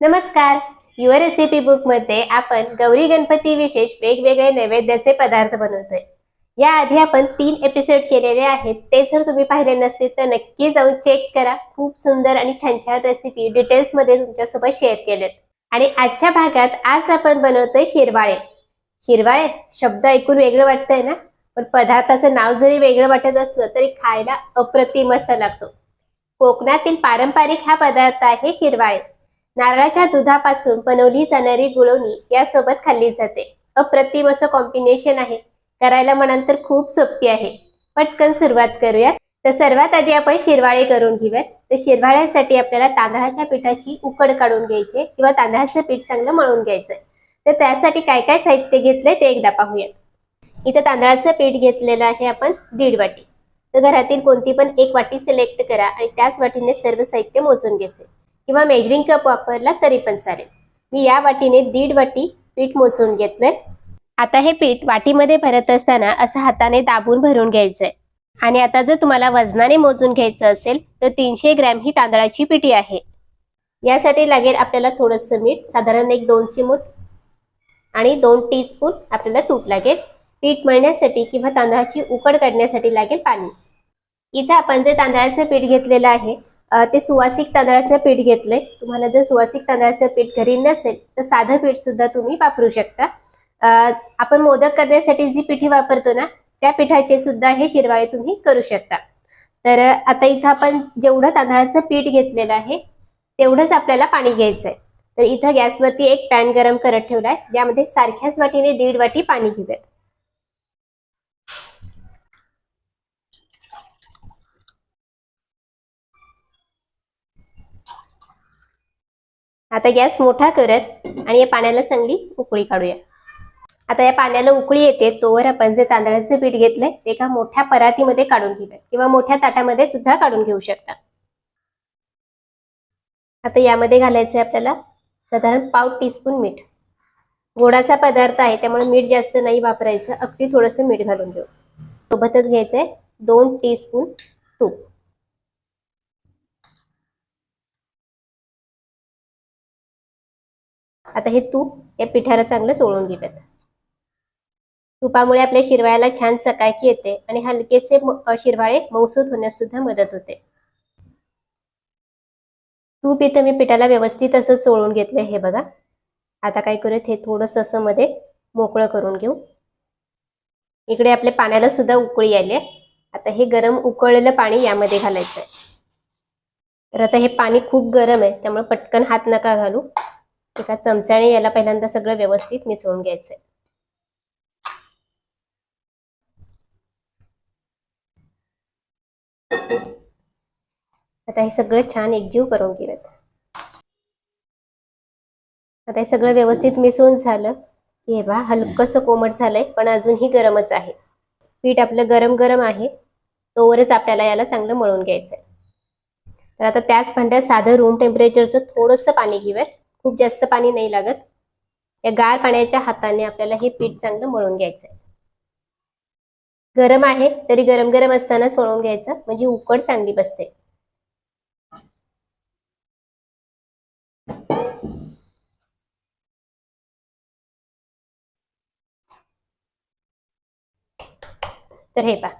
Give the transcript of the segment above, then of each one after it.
नमस्कार. Your recipe बुकमध्ये आपण गौरी गणपती विशेष वेगवेगळे नैवेद्याचे पदार्थ बनवतोय. याआधी आपण तीन एपिसोड केलेले आहेत. ते जर तुम्ही पाहिले नसतील तर नक्की जाऊन चेक करा. खूप सुंदर आणि छान छान रेसिपी डिटेल्समध्ये तुमच्यासोबत शेअर केलेत. आणि आजच्या भागात आज आपण बनवतोय शिरवाळे. शिरवाळे शब्द ऐकून वेगळं वाटतंय ना? पण पदार्थाचं नाव जरी वेगळं वाटत असलं तरी खायला अप्रतिम असा लागतो. कोकणातील पारंपरिक हा पदार्थ आहे शिरवाळे. नारळाच्या दुधापासून बनवली जाणारी गुळवणी यासोबत खाल्ली जाते. अप्रतिम असं कॉम्बिनेशन आहे. करायला म्हणाल तर खूप सोपी आहे. पटकन सुरुवात करूयात. तर सर्वात आधी आपण शिरवाळे करून घेऊयात. तर शिरवाळ्यासाठी आपल्याला तांदळाच्या पिठाची उकड काढून घ्यायची किंवा तांदळाचं पीठ चांगलं मळून घ्यायचंय तर त्यासाठी काय काय साहित्य घेतलंय ते एकदा पाहूयात. इथं तांदळाचं पीठ घेतलेलं आहे आपण दीड वाटी. तर घरातील कोणती पण एक वाटी सिलेक्ट करा आणि त्याच वाटीने सर्व साहित्य मोजून घ्यायचे. किंवा मेजरिंग कप वापरला तरी पण चालेल. मी या वाटीने दीड वाटी पीठ मोजून घेतलंय. आता हे पीठ वाटीमध्ये भरत असताना असं हाताने दाबून भरून घ्यायचंय. आणि आता जर तुम्हाला वजनाने मोजून घ्यायचं असेल तर तीनशे ग्रॅम ही तांदळाची पिठी आहे. यासाठी लागेल आपल्याला थोडंसं मीठ साधारण एक दोन चिमूट आणि दोन टीस्पून आपल्याला तूप लागेल. पीठ मळण्यासाठी किंवा तांदळाची उकड काढण्यासाठी लागेल पाणी. इथं आपण जे तांदळाचं पीठ घेतलेलं आहे ते सुवासिक तांदळाचं पीठ घेतलंय. तुम्हाला जर सुवासिक तांदळाचं पीठ घरी नसेल तर साधं पीठ सुद्धा तुम्ही वापरू शकता. आपण मोदक करण्यासाठी जी पिठी वापरतो ना त्या पिठाचे सुद्धा हे शिरवाळे तुम्ही करू शकता. तर आता इथं आपण जेवढं तांदळाचं पीठ घेतलेलं आहे तेवढंच आपल्याला पाणी घ्यायचंय. तर इथं गॅसवरती एक पॅन गरम करत ठेवलाय. यामध्ये सारख्याच वाटीने दीड वाटी पाणी घेऊयात. आता गॅस मोठा करत आणि या पाण्याला चांगली उकळी काढूया. आता या पाण्याला उकळी येते तोवर आपण जे तांदळाचं पीठ घेतलंय ते एका मोठ्या परातीमध्ये काढून घेऊया किंवा मोठ्या ताटामध्ये सुद्धा काढून घेऊ शकता. आता यामध्ये घालायचंय आपल्याला साधारण पाव टीस्पून मीठ. गोडाचा पदार्थ आहे त्यामुळे मीठ जास्त नाही वापरायचं. अगदी थोडंसं मीठ घालून घेऊ. सोबतच घ्यायचंय दोन टीस्पून तूप. आता हे तूप या पिठाला चांगलं चोळून घेऊयात तुपामुळे आपल्या शिरवाळ्याला छान चकाकी येते आणि हलकेसे शिरवाळे मौसूद होण्यास सुद्धा मदत होते. तूप इथं मी पिठाला व्यवस्थित असं चोळून घेतलं हे बघा. आता काय करूयात? हे थोडंसं असं मध्ये मोकळं करून घेऊ. इकडे आपल्या पाण्याला सुद्धा उकळी आली आहे. आता हे गरम उकळलेलं पाणी यामध्ये घालायचं आहे तर आता हे पाणी खूप गरम आहे त्यामुळे पटकन हात नका घालू. एका चमच्याने याला पहिल्यांदा सगळं व्यवस्थित मिसळून घ्यायचंय. आता हे सगळं छान एकजीव करून घेऊयात. आता हे सगळं व्यवस्थित मिसळून झालं की हे बा हलकंसं कोमट झालंय पण अजूनही गरमच आहे. पीठ आपलं गरम गरम आहे तोवरच आपल्याला याला चांगलं मळून घ्यायचंय. तर आता त्याच भांड्यात साधं रूम टेम्परेचरचं थोडंसं पाणी घेऊयात. खूप जास्त पाणी नाही लागत. या गार पाण्याच्या हाताने आपल्याला हे पीठ चांगलं मळून घ्यायचंय. गरम आहे तरी गरम गरम असतानाच मळून घ्यायचं म्हणजे उकड चांगली बसते. तर हे पहा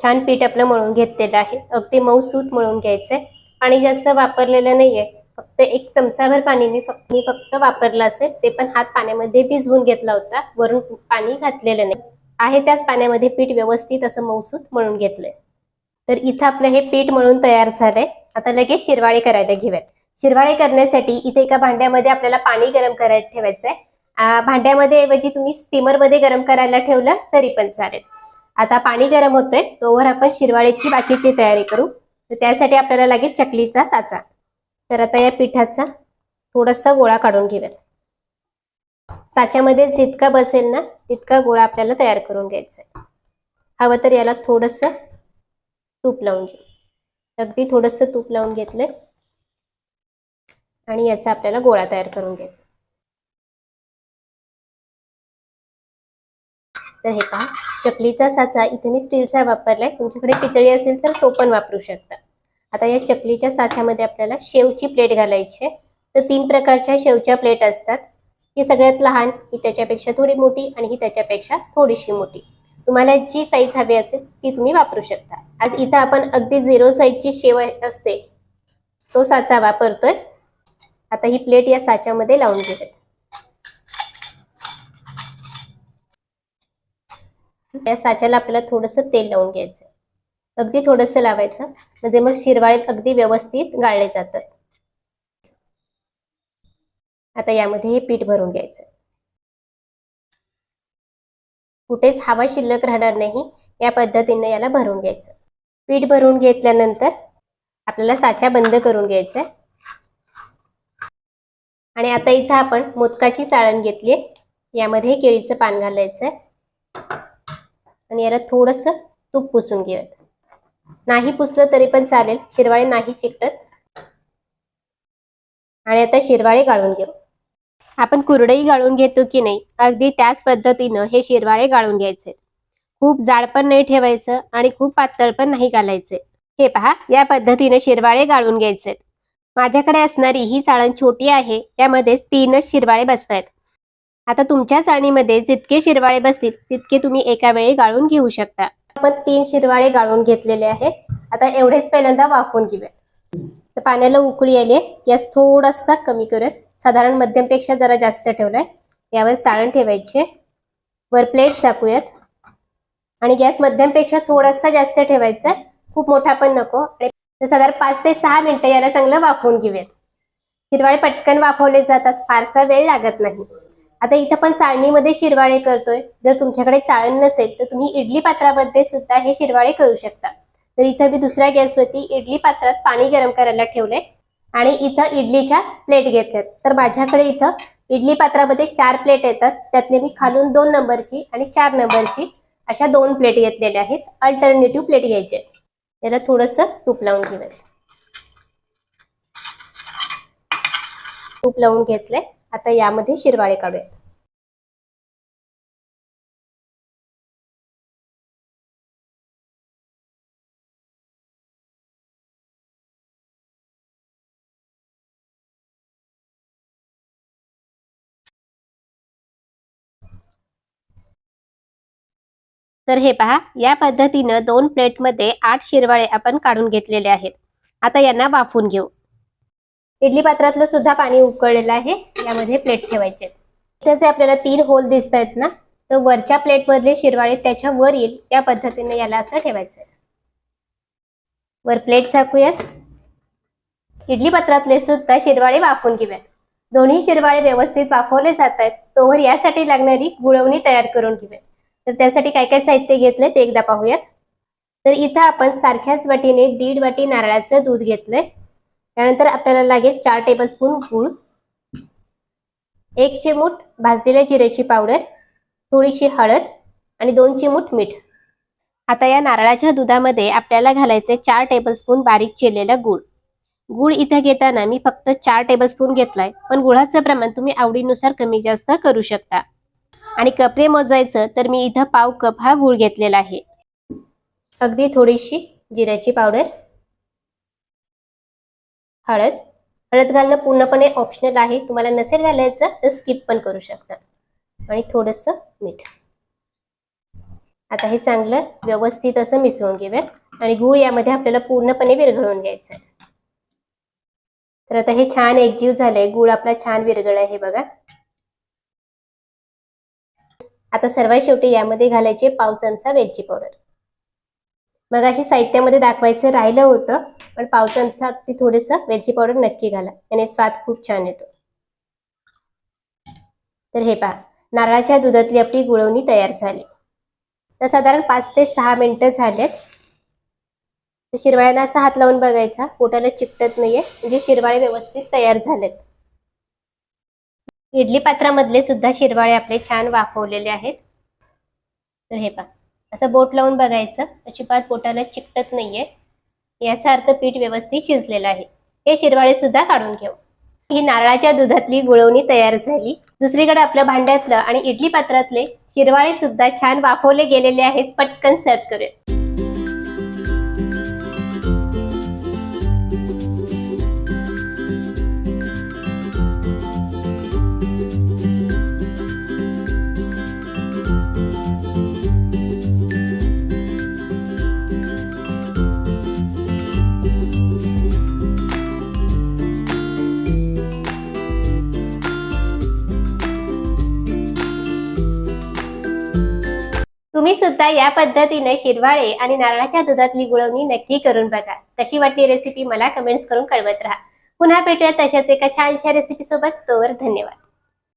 छान पीठ आपलं मळून घेतलेलं आहे. अगदी मऊ सूत मळून घ्यायचंय. पाणी जास्त वापरलेलं नाहीये फक्त एक चमचाभर पाणी मी फक्त मी फक्त वापरलं असेल ते पण हात पाण्यामध्ये भिजवून घेतला होता. वरून पाणी घातलेलं नाही. आहे त्याच पाण्यामध्ये पीठ व्यवस्थित असं मौसूत मळून घेतलंय. तर इथं आपलं हे पीठ मळून तयार झालंय. आता लगेच शिरवाळे करायला घेऊयात. शिरवाळे करण्यासाठी इथे एका भांड्यामध्ये आपल्याला पाणी गरम करायला ठेवायचंय. भांड्यामध्ये ऐवजी तुम्ही स्टीमरमध्ये गरम करायला ठेवलं तरी पण चालेल. आता पाणी गरम होतंय तोवर आपण शिरवाळ्याची बाकीची तयारी करू. तर त्यासाठी आपल्याला लागेल चकलीचा साचा. तर आता या पिठाचा थोडासा गोळा काढून घेऊयात. साच्यामध्ये जितका बसेल ना तितका गोळा आपल्याला तयार करून घ्यायचा आहे. हवं तर याला थोडंसं तूप लावून घेऊ. अगदी थोडंसं तूप लावून घेतलं आणि याचा आपल्याला गोळा तयार करून घ्यायचा तर हे पहा चकलीचा साचा इथे मी स्टीलचा वापरलाय. तुमच्याकडे पितळी असेल तर तो पण वापरू शकता. आता या चकलीच्या साच्यामध्ये आपल्याला शेवची प्लेट घालायची आहे. तर तीन प्रकारच्या शेवच्या प्लेट असतात. ही सगळ्यात लहान ही त्याच्यापेक्षा थोडी मोठी आणि ही त्याच्यापेक्षा थोडीशी मोठी. तुम्हाला जी साईज हवी असेल ती तुम्ही वापरू शकता. आज इथं आपण अगदी झिरो साईजची शेव असते तो साचा वापरतोय. आता ही प्लेट या साच्यामध्ये लावून घेऊयात. या साच्याला आपल्याला थोडंसं तेल लावून घ्यायचं अगदी थोडंसं लावायचं. म्हणजे मग शिरवाळीत अगदी व्यवस्थित गाळले जातात. आता यामध्ये हे पीठ भरून घ्यायचं. कुठेच हवा शिल्लक राहणार नाही या पद्धतीने याला भरून घ्यायचं. पीठ भरून घेतल्यानंतर आपल्याला साचा बंद करून घ्यायचा आणि आता इथं आपण मोदकाची चाळण घेतली यामध्ये केळीचं पान घालायचं आणि याला थोडस तूप पुसून घेऊयात. नाही पुसलं तरी पण चालेल. शिरवाळे नाही चिकटत आणि आता शिरवाळे गाळून घेऊ. आपण कुरडई गाळून घेतो की नाही? अगदी त्याच पद्धतीनं हे शिरवाळे गाळून घ्यायचे. खूप जाड पण नाही ठेवायचं आणि खूप पातळ पण नाही घालायचे. हे पहा या पद्धतीने शिरवाळे गाळून घ्यायचे. माझ्याकडे असणारी ही चाळण छोटी आहे यामध्ये तीनच शिरवाळे बसतायत. आता तुमच्या चाळणीमध्ये जितके शिरवाळे बसतील तितके तुम्ही एका वेळी गाळून घेऊ शकता. आपण तीन शिरवाळे गाळून घेतलेले आहेत. आता एवढेच पहिल्यांदा वाफवून घेऊयात. तर पाण्याला उकळी आली गॅस थोडासा कमी करत साधारण मध्यमपेक्षा जरा जास्त ठेवलाय. यावर चाळण ठेवायचे. वर प्लेट झाकूयात. आणि गॅस मध्यमपेक्षा थोडासा जास्त ठेवायचा. खूप मोठा पण नको. आणि साधारण पाच ते सहा मिनिटं याला चांगलं वाफवून घेऊयात. शिरवाळे पटकन वाफवले जातात. फारसा वेळ लागत नाही. आता इथं पण चाळणीमध्ये शिरवाळे करतोय. जर तुमच्याकडे चाळण नसेल तर तुम्ही इडली पात्रामध्ये सुद्धा हे शिरवाळे करू शकता. तर इथं मी दुसऱ्या गॅसवरती इडली पात्रात पाणी गरम करायला ठेवलंय आणि इथं इडलीच्या प्लेट घेतल्यात. तर माझ्याकडे इथं इडली पात्रामध्ये चार प्लेट येतात. त्यातले मी खालून दोन नंबरची आणि चार नंबरची अशा दोन प्लेट घेतलेल्या आहेत. अल्टरनेटिव्ह प्लेट घ्यायचे. याला थोडंसं तूप लावून घेऊयात. तूप लावून घेतलंय. आता यामध्ये शिरवाळे काढूयात. तर हे पहा या पद्धतीनं दोन प्लेटमध्ये आठ शिरवाळे आपण काढून घेतलेले आहेत. आता यांना वाफून घेऊ. इडली पात्रातलं सुद्धा पाणी उकळलेलं आहे. यामध्ये प्लेट ठेवायचे इथे जे आपल्याला तीन होल दिसत आहेत ना तर वरच्या प्लेटमधले शिरवाळे त्याच्या वर येईल. त्या पद्धतीने याला असं ठेवायचं वर प्लेट झाकूयात. इडली पात्रातले सुद्धा शिरवाळे वाफवून घेऊयात. दोन्ही शिरवाळे व्यवस्थित वाफवले जात आहेत तोवर यासाठी लागणारी गुळवणी तयार करून घेऊयात. तर त्यासाठी काय काय साहित्य घेतलंय ते एकदा पाहूयात. तर इथं आपण सारख्याच वाटीने दीड वाटी नारळाचं दूध घेतलंय. त्यानंतर आपल्याला लागेल चार टेबलस्पून गूळ. एक चिमूट भाजलेल्या जिऱ्याची पावडर थोडीशी हळद आणि दोन चिमूट मीठ. आता या नारळाच्या दुधामध्ये आपल्याला घालायचे चार टेबलस्पून बारीक चिरलेला गूळ. गूळ इथं घेताना मी फक्त चार टेबलस्पून घेतलाय पण गुळाचं प्रमाण तुम्ही आवडीनुसार कमी जास्त करू शकता. आणि कपरे मोजायचं तर मी इथं पाव कप हा गूळ घेतलेला आहे. अगदी थोडीशी जिऱ्याची पावडर. हळद. हळद घालणं पूर्णपणे ऑप्शनल आहे. तुम्हाला नसेल घालायचं तर स्किप पण करू शकता. आणि थोडंसं मीठ. आता हे चांगलं व्यवस्थित असं मिसळून घेऊयात आणि गूळ यामध्ये आपल्याला पूर्णपणे विरघळून घ्यायचं आहे. तर आता हे छान एकजीव झालंय. गूळ आपला छान विरघळ आहे बघा. आता सर्वात शेवटी यामध्ये घालायचे पाव चमचा वेलची पावडर मग अशी साहित्यामध्ये दाखवायचं राहिलं होतं पण पावसांचा चमचा अगदी थोडस वेलची पावडर नक्की घाला. याने स्वाद खूप छान येतो. तर हे पहा नारळाच्या दुधातली आपली गुळवणी तयार झाली. तर साधारण पाच ते सहा मिनिटं झालेत. तर शिरवाळ्यांना असा हात लावून बघायचा पोटाला चिकटत नाहीये म्हणजे शिरवाळे व्यवस्थित तयार झालेत. इडली पात्रामधले सुद्धा शिरवाळे आपले छान वाफवलेले आहेत. तर हे पहा. असं बोट लावून बघायचं. अजिबात बोटाला चिकटत नाहीये. याचा अर्थ पीठ व्यवस्थित शिजलेलं आहे. हे शिरवाळे सुद्धा काढून घेऊ. ही नारळाच्या दुधातली गुळवणी तयार झाली. दुसरीकडे आपल्या भांड्यातलं आणि इडली पात्रातले शिरवाळे सुद्धा छान वाफवले गेलेले आहेत. पटकन सर्व करूया. सुद्धा या पद्धतीने शिरवाळे आणि नारळाच्या दुधातली गुळवणी नक्की करून बघा. तशी वाटली रेसिपी मला कमेंट्स करून कळवत राहा. पुन्हा भेटूया तशाच एका छानशा रेसिपी सोबत. तोवर धन्यवाद.